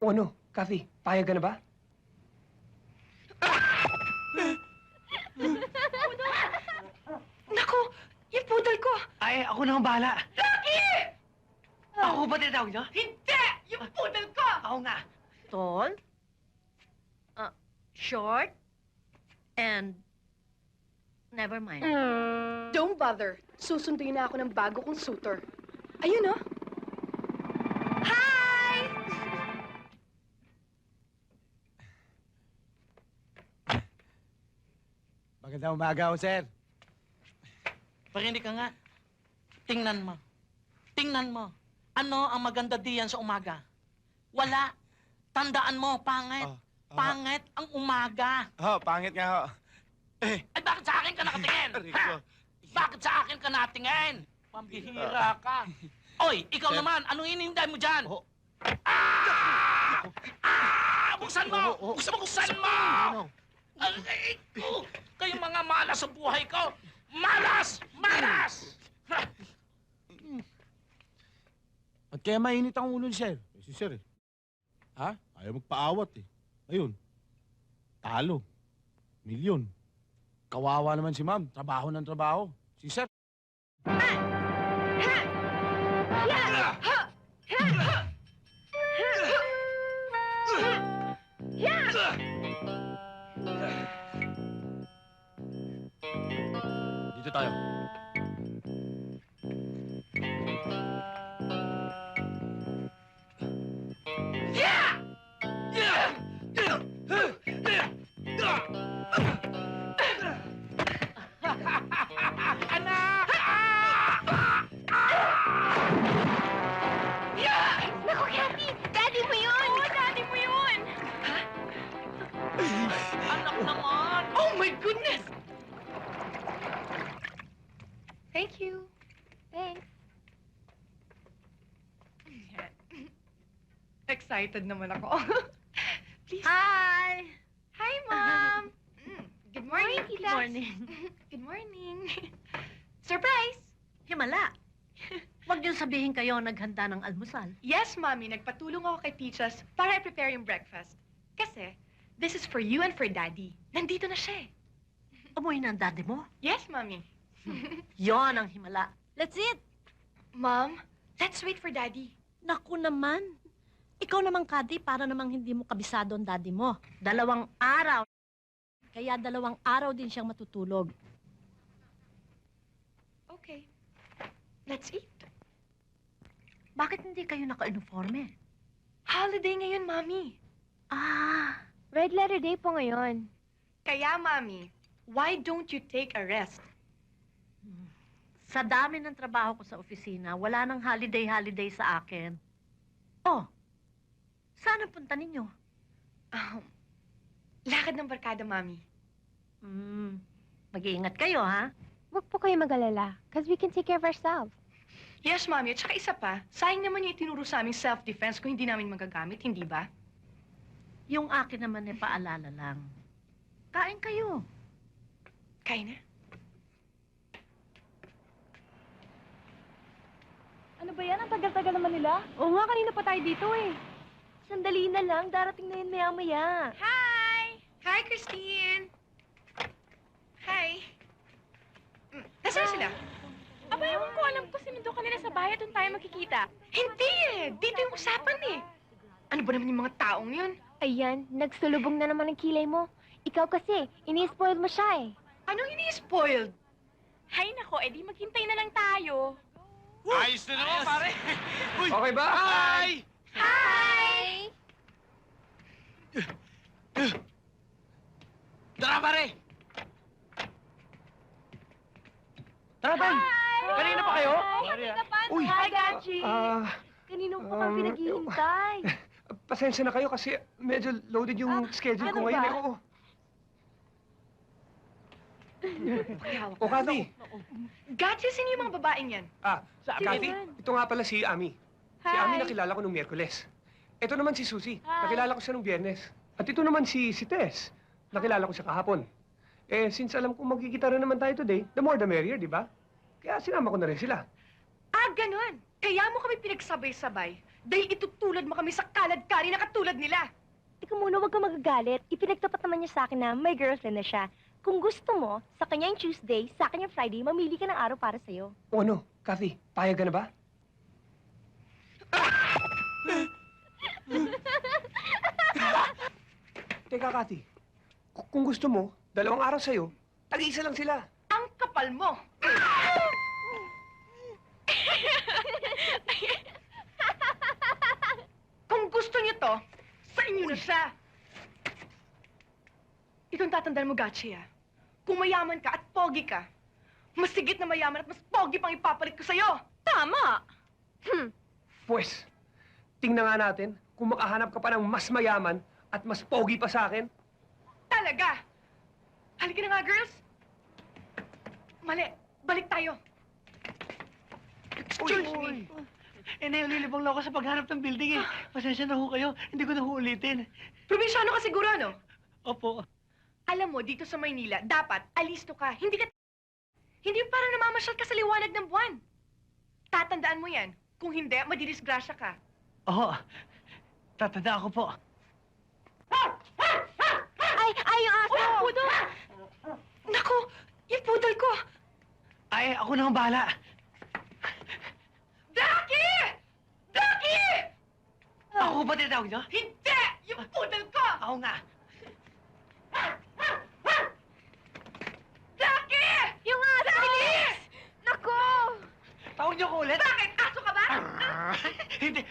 O ano, Kathy, payag ka na ba? Naku, yung pudol ko! Ay, ako na ang bahala. Lucky! Ako ba tinatawag niyo? Hindi! Yung pudol ko! Ako nga. Tall, uh, short, and never mind. Don't bother. Susunduin na ako ng bago kong suitor. Ayun, oh. Magandang umaga ho, sir. Parinig ka nga. Tingnan mo. Tingnan mo. Ano ang maganda diyan sa umaga? Wala. Tandaan mo, pangit. Oh, oh. Pangit ang umaga. Ho, pangit nga ho. Eh, Ay, bakit sa akin ka nakatingin? Ha? Bakit sa akin ka natingin? Pambihira ka. Oy, ikaw Sir. naman, anong inintay mo dyan? Oh. Ah! Ah! Buksan mo! Oh, oh, oh. Buksan mo, buksan mo! Ano? Ay, ko! Kayong mga malas sa buhay ko! Malas! Malas! At kaya mainit ang ulo ni sir. Eh, si sir eh. Ha? Ayaw magpaawat eh. Ayun. Talo. Milyon. Kawawa naman si ma'am. Trabaho ng trabaho. Si sir. Dito tayo. Anak! Thank you. Thanks. Excited naman ako. Please. Hi! Hi, Mom! Mm, Good morning, Good morning. Good morning. Surprise! Himala, huwag niyo sabihin kayo naghanda ng almusal. Yes, Mommy. Nagpatulong ako kay Teachers para i-prepare yung breakfast. Kasi, this is for you and for Daddy. Nandito na siya eh. Umuwi na ang daddy mo. Yes, Mommy. Yon ang himala. Let's eat! Mom, let's wait for Daddy. Naku naman. Ikaw namang, Kadi, para namang hindi mo kabisado ang daddy mo. Dalawang araw. Kaya dalawang araw din siyang matutulog. Okay. Let's eat. Bakit hindi kayo naka-uniforme? Holiday ngayon, Mommy. Ah, Red letter day po ngayon. Kaya, Mommy, why don't you take a rest? Sa dami ng trabaho ko sa opisina, wala nang holiday-holiday sa akin. Oh, saan ang punta ninyo? Um, lakad ng barkada, Mommy. Hmm, mag-iingat kayo, ha? Huwag po kayo mag-alala, because we can take care of ourselves. Yes, Mommy. At saka isa pa, sayang naman yung itinuro sa aming self-defense kung hindi namin magagamit, hindi ba? Yung akin naman ay paalala lang. Kain kayo. Kain na. Ano ba yan? Ang tagal-tagal naman nila. Oo nga, kanina pa tayo dito eh. Sandali na lang, darating na yun maya-maya. Hi! Hi, Christine! Hi! Mm, Nasaan sila? Aba, ewan ko, alam ko sinundo ka nila sa bahay at doon tayo magkikita. Hindi eh! Dito yung usapan eh! Ano ba naman yung mga taong yun? Ayan, nagsulubong na naman ang kilay mo. Ikaw kasi, ini-spoil mo siya eh. Anong ini-spoiled? Hay nako, edi maghintay na lang tayo. Ayos na naman, pare. Okay ba? Hi! Hi! Tara, pare! Tara, Ben! Kanina pa kayo? Kanina pa, Uy! Hi, Gachi. Ah, Kanino po um, kami pinaghihintay? pasensya na kayo kasi medyo loaded yung Ah, schedule ko ano ngayon. ba? Eh, oo. O, Kathy. Gotcha, sino yung mga babaeng yan? Ah, sa Sino Kathy, yun? ito nga pala si Ami. Si Hi. Ami nakilala ko nung Miyerkules. Ito naman si Susie. Hi. Nakilala ko siya nung Biyernes. At ito naman si, si Tess. Nakilala ko siya kahapon. Eh, since alam kong magkikita rin naman tayo today, the more the merrier, di ba? Kaya sinama ko na rin sila. Ah, ganun. Kaya mo kami pinagsabay-sabay. Dahil itutulad mo kami sa kalad-kari na katulad nila. Tika muna, huwag ka magagalit. Ipinagtapat naman niya sa akin na may girlfriend na siya. Kung gusto mo, sa kanya yung Tuesday, sa akin yung Friday, mamili ka ng araw para sa'yo. O ano, Kathy, payag ka na ba? Teka, Kathy. ku- Kung gusto mo, dalawang araw sa'yo, tag-isa lang sila. Ang kapal mo! Kung gusto niyo to, sa inyo na siya. Ikaw ang tatandaan mo, Gachi, ah. Kung mayaman ka at pogi ka, mas sigit na mayaman at mas pogi pang ipapalit ko sa'yo. Tama! Pwes, tingnan nga natin kung makahanap ka pa ng mas mayaman at mas pogi pa sa akin. Talaga! Halika na nga, girls! Mali, balik tayo. Excuse me. Eh, naililibang lang ako sa paghanap ng building eh. Pasensya na ho kayo. Hindi ko na ho ulitin. Probinsyano ka siguro, ano? Opo. Alam mo, dito sa Maynila, dapat alisto ka. Hindi ka... Hindi yung parang namamasyal ka sa liwanag ng buwan. Tatandaan mo yan. Kung hindi, madidisgrasya ka. Oo. Tatanda ako po. Ay, ay, yung aso! Uy, pudol! Naku, yung pudol ko! Ay, ako na ang bahala. Ducky! Ducky! Ako ba tinatawag niyo? Hindi! Yung pudol ko! Ako nga. Ducky! Yung aso! Bilis! Naku! Tawag niyo ko ulit? Bakit? Aso ka ba? Hindi.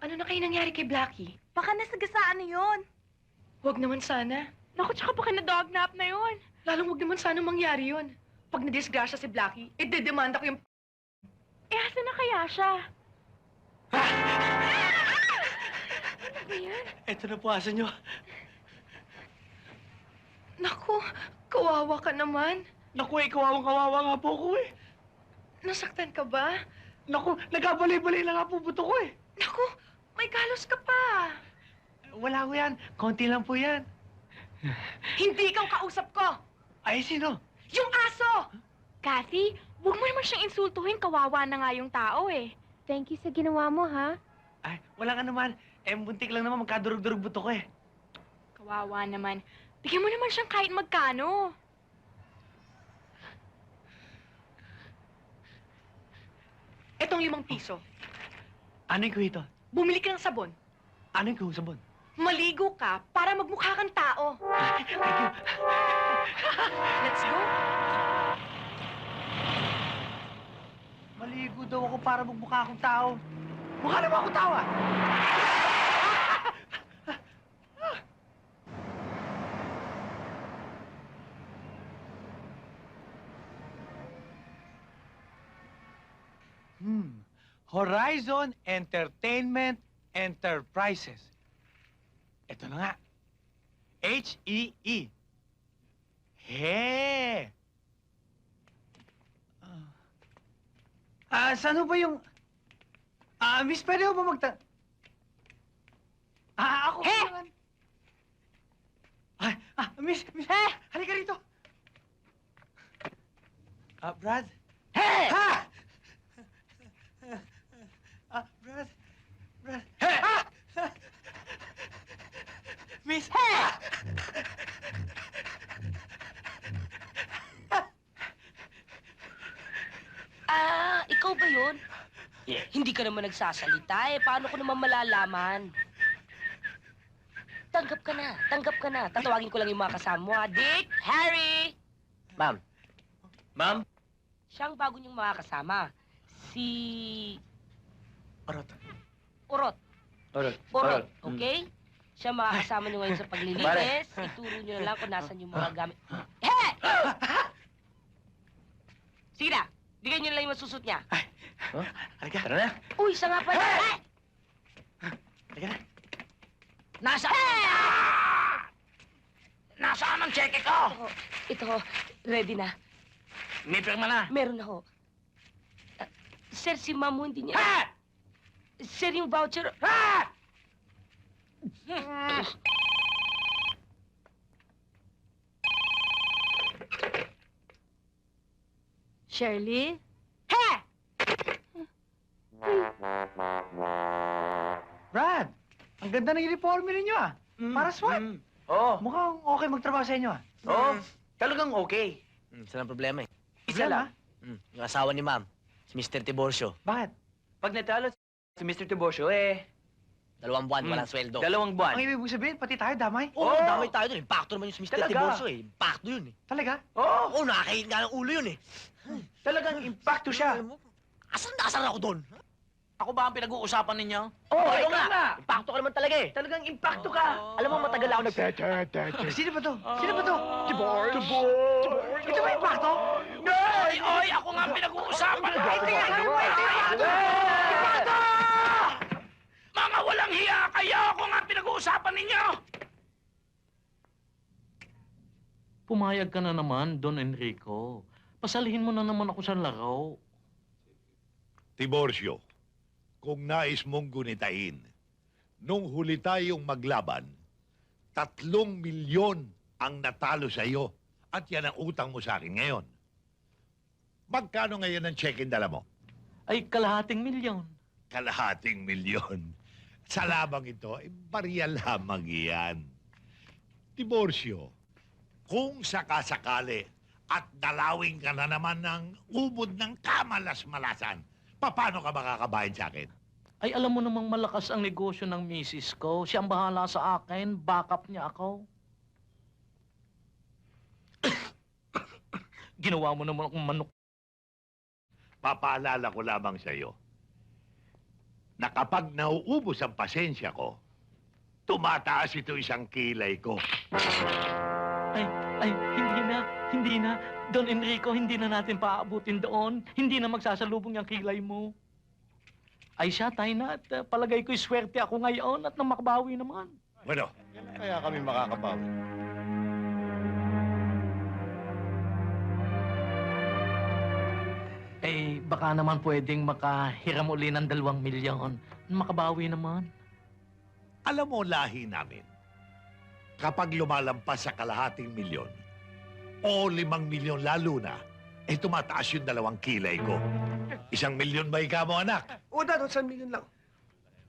Ano na kayo nangyari kay Blackie? Baka nasagasaan na yun. Huwag naman sana. Naku, tsaka baka na-dognap na yun. Lalong huwag naman sana mangyari yun. Pag nadisgrasya si Blackie, eh dedemanda ko yung... Eh, asa na kaya siya? Ito na po aso nyo. Naku, kawawa ka naman. Naku, eh, kawawang kawawa nga po ko eh. Nasaktan ka ba? Naku, nagkabalay-balay lang nga po buto ko eh. Naku, may galos ka pa. Wala ko yan. Konti lang po yan. Hindi ikaw kausap ko. Ay, sino? Yung aso! Kathy, huwag mo naman siyang insultuhin. Kawawa na nga yung tao eh. Thank you sa ginawa mo, ha? Ay, wala ka naman. Eh, buntik lang naman magkadurog-durog buto ko eh. Kawawa naman. Bigyan mo naman siyang kahit magkano. Etong limang piso. Ano yung kuhito? Bumili ka ng sabon. Ano yung kuhusabon? Maligo ka para magmukha kang tao. Thank you. Let's go. Maligo daw ako para magmukha akong tao. Mukha naman akong tao ah! Hmm. Horizon Entertainment Enterprises. Ito na nga. H-E-E. He. Ah, Ah, saan ho ba yung... Ah, miss, pwede ho ba magta... Ah, ako He! naman. Ah, ah, miss, miss, he! Halika rito. Ah, Brad? He! Ha! Ah, Brad? Brad? He! Ah! Miss, he! Ah, ikaw ba yun? Hindi ka naman nagsasalita eh. Paano ko naman malalaman? Tanggap ka na. Tanggap ka na. Tatawagin ko lang yung mga kasama mo, ha? Dick! Harry! Ma'am. Ma'am? Siya ang bago niyong mga kasama. Si... Orot. Urot. Orot. Urot, okay? Siya ang mga kasama niyo ngayon sa paglilinis. Ituro niyo na lang kung nasan yung mga gamit. He! Sige na. Bigyan niyo na lang yung masusot niya. Halika. Tara na. Uy, isa nga pala. He! Halika na. Nasaan? Nasaan ang cheque ko? Ito, ito, ready na. May pirma na. Meron na ho. Ah, sir, si ma'am ho, hindi niya... Ha! Sir, yung voucher... Ha! Shirley? Brad, ang ganda ng uniforme ninyo ah. Para SWAT. Oo. Mukhang okay magtrabaho sa inyo ah. Oo. Talagang okay. Hmm, saan ang problema eh? Isa lang. Hmm, yung asawa ni ma'am, si Mr. Tiborcio. Bakit? Pag natalo si Mr. Tiborcio, eh... Dalawang buwan, Hmm. walang sweldo. Dalawang buwan. Ang ibig mong sabihin, pati tayo damay? Oo, oh, damay tayo dun. Impacto naman yung si Mr. Talaga? Tiborcio eh. Impacto yun eh. Talaga? Oo, oh, nakakain nga ng ulo yun eh. Talagang impacto siya. Asan na asar ako doon? Ako ba ang pinag-uusapan ninyo? Oo, oh, ikaw nga. Impacto ka naman talaga eh. Talagang impacto ka. Alam mo, matagal ako nag... Sino ba to? Sino ba to? Tibor! Ito ba impacto? Oy, oy, ako nga ang pinag-uusapan. Mga walang hiya kayo! Ako nga ang pinag-uusapan ninyo! Pumayag ka na naman, Don Enrico. Pasalihin mo na naman ako sa laro. Tiborcio, kung nais mong gunitain, nung huli tayong maglaban, tatlong milyon ang natalo sa iyo at yan ang utang mo sa akin ngayon. Magkano ngayon ang check-in dala mo? Ay, kalahating milyon. Kalahating milyon. Sa labang ito, ay barya lamang iyan. Tiborcio, kung sakasakali at dalawin ka na naman ng ubod ng kamalas-malasan, paano ka makakabayan sa akin? Ay, alam mo namang malakas ang negosyo ng misis ko. Siya ang bahala sa akin. Backup niya ako. Ginawa mo naman akong manok. Papaalala ko lamang sa iyo na kapag nauubos ang pasensya ko, tumataas ito isang kilay ko. Ay, ay, hindi na, hindi na. Don Enrico, hindi na natin paaabutin doon. Hindi na magsasalubong yung kilay mo. Ay siya, tayo na. At uh, palagay ko'y swerte ako ngayon at nang makabawi naman. Bueno, Kaya kami makakabawi. Baka naman pwedeng makahiram uli ng dalawang milyon. Makabawi naman. alam mo lahi namin, kapag lumalampas sa kalahating milyon, o limang milyon lalo na, eh tumataas yung dalawang kilay ko. Isang milyon ba ikaw mo, anak? O, dad, saan milyon lang?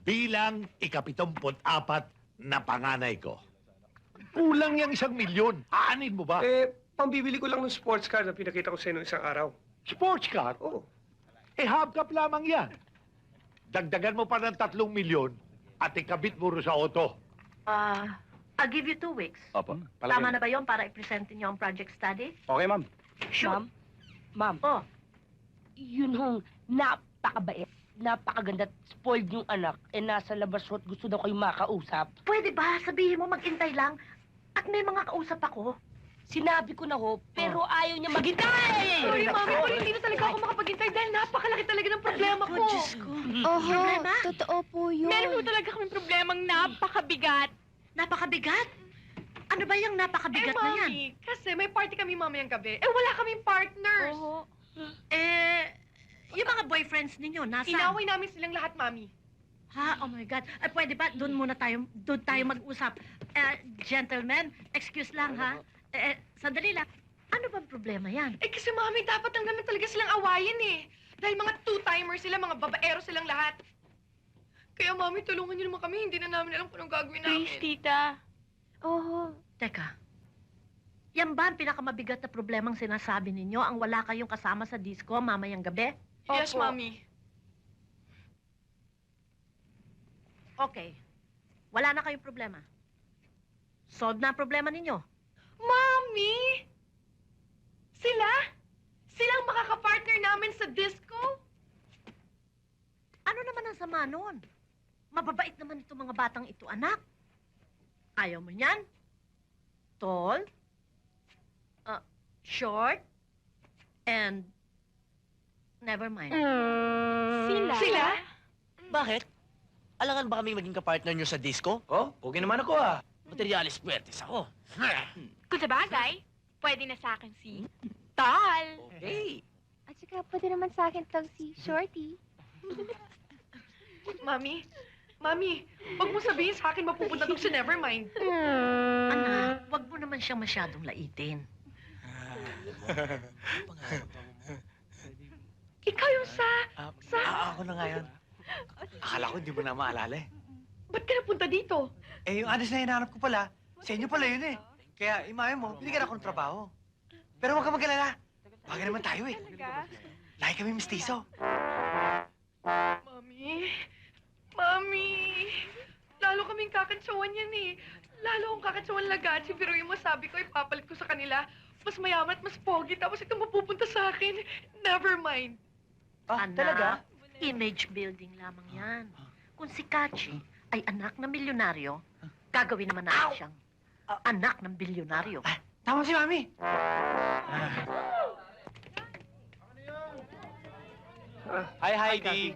Bilang ikapitumput apat na panganay ko. Kulang yung isang milyon. Aanin mo ba? Eh, pambibili ko lang ng sports car na pinakita ko sa inyo isang araw. Sports car? Oo. Eh, hubcap lamang yan. Dagdagan mo pa ng tatlong milyon at ikabit mo rin sa auto. Ah, I'll give you two weeks. Opo. Tama na ba yon para i-present niyo ang project study? Okay, ma'am. Ma'am? Ma'am, Oh, yun hong napakabait, napakaganda, at spoiled yung anak, eh nasa labas ho at gusto daw kayo makausap. pwede ba sabihin mo maghintay lang? At may mga kausap ako. Sinabi ko na ho, pero ayaw niya maghintay! Sorry, mami, pero hindi na talaga ako makapaghintay dahil napakalaki talaga ng problema ko. Oho, Problema? totoo po yun. Meron po talaga kami problemang napakabigat. Napakabigat? Ano ba yung napakabigat eh, na yan? mami, kasi may party kami mamayang gabi. Eh, wala kaming partners. Oo. Eh, yung mga boyfriends ninyo, nasaan? Inaway namin silang lahat, mami. Ha? Oh my God. Ay, pwede ba? Doon muna tayo, doon tayo mag-usap. Eh, gentlemen, excuse lang ha. Eh, eh, sandali lang. Ano bang problema yan? Eh, kasi mami, dapat lang naman talaga silang awayin eh. Dahil mga two-timers sila, mga babaero silang lahat. Kaya mami, tulungan niyo naman kami. Hindi na namin alam kung anong gagawin namin. Please, tita. Oho. Teka. Yan ba ang pinakamabigat na problemang sinasabi ninyo ang wala kayong kasama sa disco mamayang gabi? Yes, Opo. mami. Okay. Wala na kayong problema. Solve na ang problema ninyo. Mami! Sila? Silang makakapartner namin sa disco? Ano naman ang sama nun? Mababait naman itong mga batang ito, anak. Ayaw mo niyan? Tall? Uh, short? And... Never mind. Sila? Sila? Bakit? Alangan ba kaming maging kapartner nyo sa disco? Oh, okay naman ako ah. Materialis puwertes ako. Kung sa bagay, pwede na sa akin si Tal. Okay. At saka pwede naman sa akin tong si Shorty. Mami? Mami, huwag mo sabihin sa akin mapupunta tong si Nevermind. Anak, wag mo naman siyang masyadong laitin. Ikaw yung sa... Sa... ah, ako na nga yun. Akala ko hindi mo na maalala eh. Ba't ka napunta dito? Eh, yung address na hinahanap ko pala, sa inyo pala yun eh. Kaya, imahe mo, binigyan ako ng trabaho. Pero huwag ka mag-alala. Bagay naman tayo eh. Lagi kami mistiso. Mami? Mami? Lalo kaming kakatsawan yan eh. Lalo akong kakatsawan lagat. Si Pero yung masabi ko, ipapalit ko sa kanila. Mas mayaman at mas pogi. Tapos ito mapupunta sa akin. Never mind. Ah, Anak, talaga? image building lamang yan. Kung si Kachi ay anak ng milyonaryo, gagawin naman natin siyang anak ng bilyonaryo. Tama si Mami. Ah, Hi, Heidi.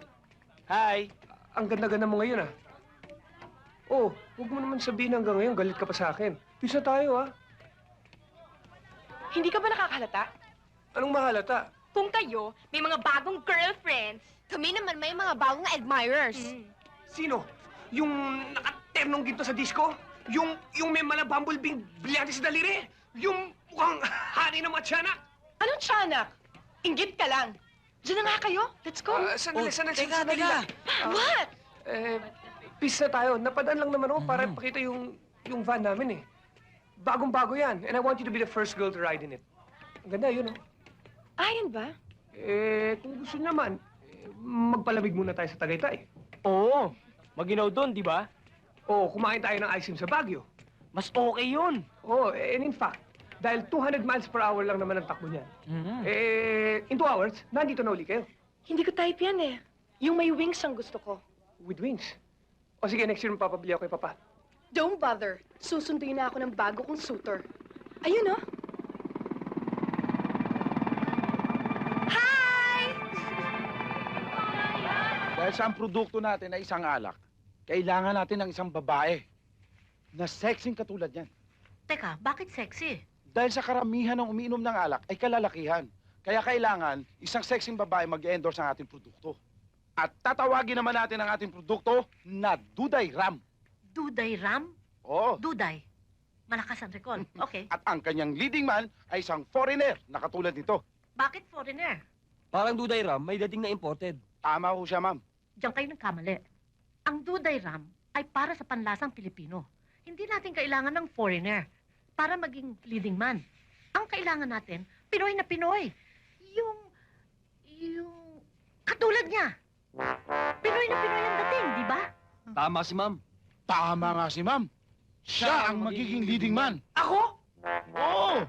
Hi. ang ganda-ganda mo ngayon, ah. Oh, huwag mo naman sabihin hanggang ngayon, galit ka pa sa akin. Pisa tayo, ah. Hindi ka ba nakakalata? Anong mahalata? Kung kayo, may mga bagong girlfriends. Kami naman may mga bagong admirers. Sino? Yung nakaternong ginto sa disco? Yung, yung may mala bumblebee brilyante sa daliri? Yung mukhang hani ng mga tiyanak? Anong tiyanak? Inggit ka lang. Diyan na nga kayo. Let's go. Ah, sandali, Oh, sandali, teka, sandali teka. Ah, What? Eh, peace na tayo. Napadaan lang naman ako para pakita yung, yung van namin eh. Bagong-bago yan. And I want you to be the first girl to ride in it. Ang ganda, yun oh. Ayan ba? Eh, kung gusto naman, eh, magpalamig muna tayo sa Tagaytay. Oo. Maginaw doon, di ba? O, kumain tayo ng ice cream sa Baguio. Mas okay yun. Oh, and in fact, dahil 200 miles per hour lang naman ang takbo niyan, Mm-hmm. eh, in two hours, nandito na uli kayo. Hindi ko type yan eh. Yung may wings ang gusto ko. With wings. O sige, next year mapapabili ako kay Papa. Don't bother. Susunduin na ako ng bago kong suitor. Ayun oh. Dahil sa ang produkto natin ay isang alak, kailangan natin ng isang babae na sexing katulad yan. Teka, bakit sexy? Dahil sa karamihan ng umiinom ng alak ay kalalakihan. Kaya kailangan isang sexing babae mag-endorse ng ating produkto. At tatawagin naman natin ang ating produkto na Duday Ram. Duday Ram? Oo. Duday. Malakas ang recall. Okay. At ang kanyang leading man ay isang foreigner na katulad nito. Bakit foreigner? Parang Duday Ram, may dating na imported. Tama ho siya, ma'am. Diyan kayo nagkamali. Ang Duday Ram ay para sa panlasang Pilipino. hindi natin kailangan ng foreigner para maging leading man. Ang kailangan natin, Pinoy na Pinoy. Yung, yung, katulad niya. Pinoy na Pinoy ang dating, di ba? Tama si ma'am. Tama nga si ma'am. Siya ang magiging leading man. Ako? Oo!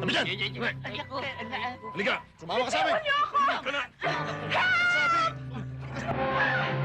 Tabi dyan! Halika, sumama ka sa amin! Halika na! Sabi!